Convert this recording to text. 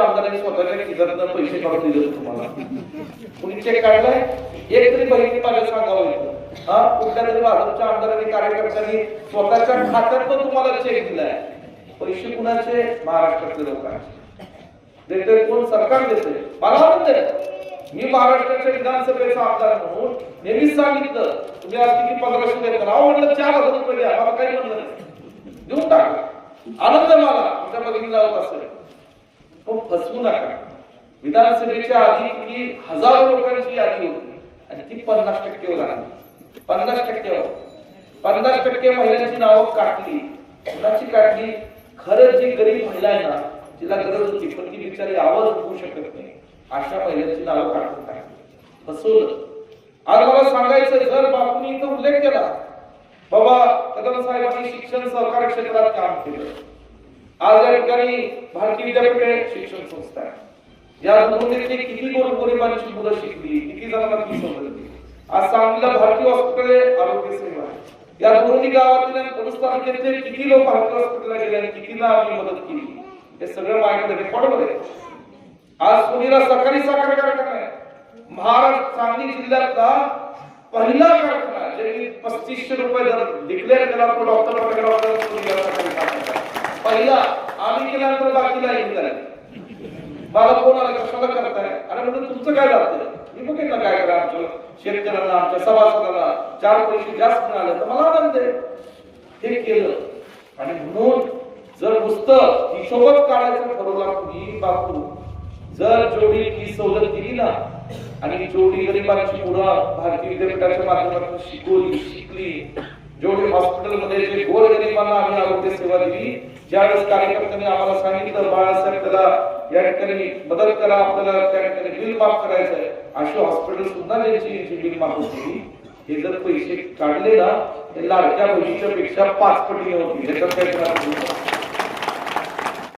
आमदारांनी स्वतःच्या खिशातनं पैसे काढून दिले तुम्हाला? कुणी चेक काढलाय? एक तरी बहिणी माझ्या सांगावं हा कुठल्या तरी भाजपच्या आमदारांनी कार्यकर्त्यांनी स्वतःच्या खात्यातनं तुम्हाला चेक दिलाय. पैसे कुणाचे? महाराष्ट्रातले लोकांचे. देते कोण? सरकार देते मला म्हणते मी महाराष्ट्राच्या विधानसभेचा आमदार म्हणून नेहमीच सांगितलं तुम्ही आज किती पंधराशे देत. अहो म्हणलं चार हजार रुपये द्या. मला काही म्हणलं नाही. देऊन टाकलं. आनंद आहे मला तुमच्या बघितला होत असेल पण फसवू नका. विधानसभेच्या आधी की हजारो लोकांची यादी होती. आणि ती पन्नास टक्के आली. पन्नास टक्केवर हो. पन्नास टक्के महिलांची नावं काढली. कुणाची काढली? खरंच जी गरीब महिला आहे ना तिला गरज होती पण ती बिचारी आवाज उठवू शकत नाही. अशा महिलांची नावं काढून टाकली. फसवलं. आज मला सांगायचं जर बापूंनी इथं उल्लेख केला बाबा कदम साहेबांनी शिक्षण सहकार क्षेत्रात काम केलं. आज या ठिकाणी भारतीय विद्यापीठ शिक्षण संस्था आहे. या दोन्हीतली किती गोर गरिबांची मुलं शिकली किती जणांना ती समजली आज सांगलीला भारतीय हॉस्पिटल आरोग्य सेवा या दोन्ही गावातील आणि पोलीस तालुक्यातले किती लोक भारतीय हॉस्पिटलला गेले आणि कितीला आम्ही मदत केली? हे सगळं माझ्याकडे रेकॉर्डमध्ये आज पुणेला सरकारी साखर कारखाना आहे. महाराष्ट्र सांगली जिल्ह्यातला पहिला कारखाना ज्यांनी पस्तीसशे रुपये दर डिक्लेअर केला तो डॉक्टर डॉक्टर पहिला आम्ही केल्यानंतर बाकीला येऊन झाले मला कोण आला कशाला करताय? अरे म्हणजे तुमचं काय लागतं? मी बघितलं काय करा आमच्या शेतकऱ्यांना आमच्या सभासदाला चार पैसे जास्त मिळाले तर मला आनंद आहे. हे केलं. आणि म्हणून जर नुसतं हिशोबत काढायचं ठरवला तुम्ही बापू जर जोडी ही सवलत दिली ना आणि जेवढी गरिबांची मुलं भारतीय विद्यापीठाच्या माध्यमातून शिकवली शिकली. जेवढी हॉस्पिटलमध्ये जे गोर गरिबांना आम्ही आरोग्य सेवा दिली. ज्यावेळेस कार्यकर्त्यांनी आम्हाला सांगितलं बाळासाहेब त्याला या ठिकाणी बदल करा आपल्याला त्या ठिकाणी बिल माफ करायचं आहे. अशी हॉस्पिटल सुद्धा त्यांची बिल माफ होती हे जर पैसे काढले ना ते लाडक्या बहिणीच्या पेक्षा पाच पटीने होती ह्याच्यात काही